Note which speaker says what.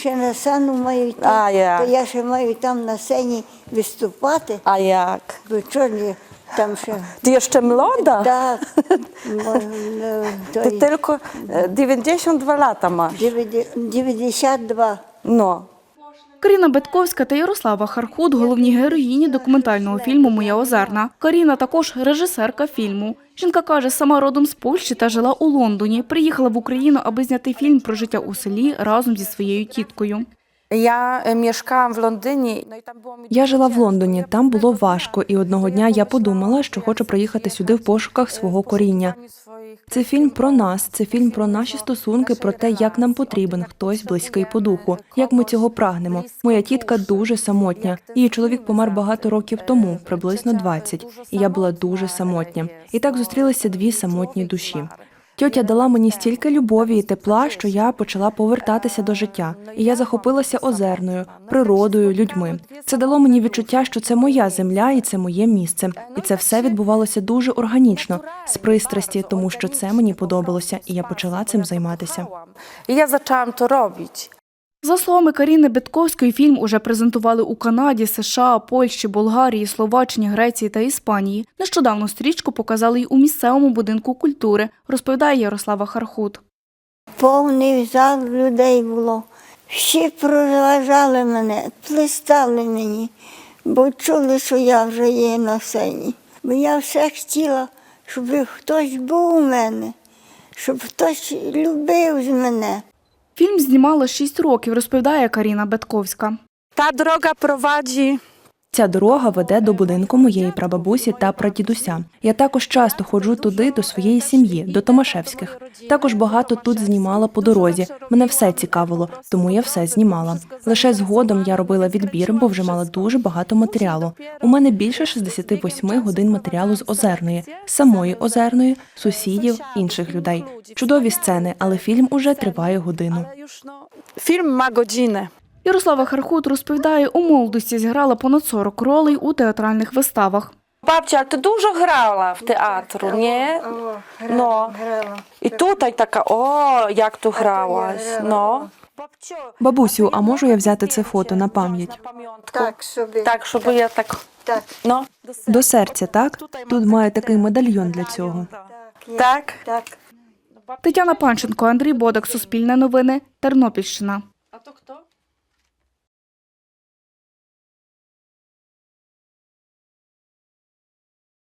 Speaker 1: ще на сцену маю йти,
Speaker 2: А, як?
Speaker 1: то я ще маю там на сцені виступати,
Speaker 2: А як?
Speaker 1: бо чорні там ще.
Speaker 2: Ти ще молода?
Speaker 1: Так, мо- ну,
Speaker 2: Ty
Speaker 1: той,
Speaker 2: tylko e, 92 lata masz.
Speaker 1: 92.
Speaker 2: No.
Speaker 3: Каріна Бетковська та Ярослава Хархут – головні героїні документального фільму Моя Озерна. Каріна також режисерка фільму. Жінка каже, сама родом з Польщі та жила у Лондоні. Приїхала в Україну, аби зняти фільм про життя у селі разом зі своєю тіткою.
Speaker 2: Londynie. No i tam było mi
Speaker 4: Я жила в Лондоні, там було важко, і одного дня я подумала, що хочу приїхати сюди в пошуках свого коріння. Це фільм про нас, це фільм про наші стосунки, про те, як нам потрібен хтось близький по духу, як ми цього прагнемо. Моя тітка дуже самотня. Її чоловік помер багато років тому, приблизно 20, і я була дуже самотня. І так зустрілися дві самотні душі. Тьотя дала мені стільки любові і тепла, що я почала повертатися до життя. І я захопилася озерною, природою, людьми. Це дало мені відчуття, що це моя земля і це моє місце. І це все відбувалося дуже органічно, з пристрасті, тому що це мені подобалося, і я почала цим займатися.
Speaker 2: І Я почала це robić.
Speaker 3: За словами Каріни Бетковської, фільм уже презентували у Канаді, США, Польщі, Болгарії, Словаччині, Греції та Іспанії. Нещодавно стрічку показали й у місцевому будинку культури, розповідає Ярослава Хархут.
Speaker 1: Повний зал людей було. Всі проважали мене, плестали мені, бо чули, що я вже є на сцені. Бо я все хотіла, щоб хтось був у мене, щоб хтось любив з мене.
Speaker 3: Фільм знімала 6 років, розповідає Каріна Бетковська.
Speaker 2: Ta droga prowadzi
Speaker 4: Ця дорога веде до будинку моєї прабабусі та прадідуся. Я також часто ходжу туди до своєї сім'ї, до Томашевських. Також багато тут знімала по дорозі. Мене все цікавило, тому я все знімала. Лише згодом я робила відбір, бо вже мала дуже багато матеріалу. У мене більше 68 годин матеріалу з озерної, самої озерної, сусідів, інших людей. Чудові сцени, але фільм уже триває годину.
Speaker 2: ale już
Speaker 3: Ярослава Хархут розповідає, у молодості зіграла понад 40 ролей у театральних виставах.
Speaker 2: Ale ty dużo grała w teatru, nie? No. I tutaj taka, o, jak tu grałaś, no. Babcio,
Speaker 4: Бабусю, а можу я взяти це фото на пам'ять?
Speaker 2: na pamiątkę.
Speaker 1: Так.
Speaker 2: Tak, żeby ja
Speaker 1: так,
Speaker 2: no.
Speaker 4: До серця, так? Тут має такий медальйон для цього.
Speaker 2: Tak?
Speaker 1: так.
Speaker 3: Тетяна Панченко, Андрій Бодак, Суспільне новини, Тернопільщина.